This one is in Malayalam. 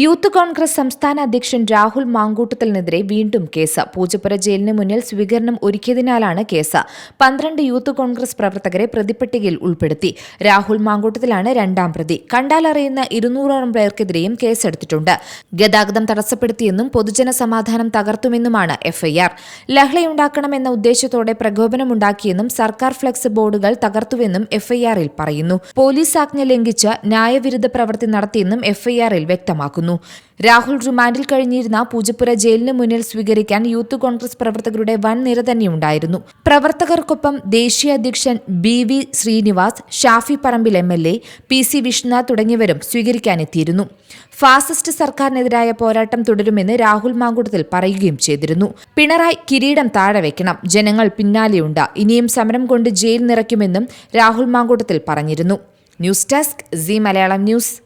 യൂത്ത് കോൺഗ്രസ് സംസ്ഥാന അധ്യക്ഷൻ രാഹുൽ മാങ്കൂട്ടത്തിനെതിരെ വീണ്ടും കേസ്. പൂജപ്പുര ജയിലിന് മുന്നിൽ സ്വീകരണം ഒരുക്കിയതിനാലാണ് കേസ്. പന്ത്രണ്ട് യൂത്ത് കോൺഗ്രസ് പ്രവർത്തകരെ പ്രതിപ്പട്ടികയിൽ ഉൾപ്പെടുത്തി. രാഹുൽ മാങ്കൂട്ടത്തിലാണ് രണ്ടാം പ്രതി. കണ്ടാലറിയുന്ന ഇരുന്നൂറോളം പേർക്കെതിരെയും കേസെടുത്തിട്ടുണ്ട്. ഗതാഗതം തടസ്സപ്പെടുത്തിയെന്നും പൊതുജന സമാധാനം തകർത്തുമെന്നുമാണ് എഫ്ഐആർ. ലഹളയുണ്ടാക്കണമെന്ന ഉദ്ദേശത്തോടെ പ്രകോപനമുണ്ടാക്കിയെന്നും സർക്കാർ ഫ്ലക്സ് ബോർഡുകൾ തകർത്തുവെന്നും എഫ്ഐആറിൽ പറയുന്നു. പോലീസ് ആജ്ഞ ലംഘിച്ച് ന്യായവിരുദ്ധ പ്രവൃത്തി നടത്തിയെന്നും എഫ്ഐആറിൽ വ്യക്തമാക്കുന്നു. രാഹുൽ റിമാൻഡിൽ കഴിഞ്ഞിരുന്ന പൂജപ്പുര ജയിലിന് മുന്നിൽ സ്വീകരിക്കാൻ യൂത്ത് കോൺഗ്രസ് പ്രവർത്തകരുടെ വൻ നിര തന്നെയുണ്ടായിരുന്നു. പ്രവർത്തകർക്കൊപ്പം ദേശീയ അധ്യക്ഷൻ B V Srinivas Shafi Parambil M L A P C Vishnunath തുടങ്ങിയവരും സ്വീകരിക്കാനെത്തിയിരുന്നു. ഫാസിസ്റ്റ് സർക്കാരിനെതിരായ പോരാട്ടം തുടരുമെന്ന് രാഹുൽ മാങ്കൂട്ടത്തിൽ പറയുകയും ചെയ്തിരുന്നു. പിണറായി കിരീടം താഴെ വയ്ക്കണം ജനങ്ങൾ പിന്നാലെയുണ്ട്. ഇനിയും സമരം കൊണ്ട് ജയിൽ നിറയ്ക്കുമെന്നും രാഹുൽ മാങ്കൂട്ടത്തിൽ പറഞ്ഞിരുന്നു. News desk C Malayalam news.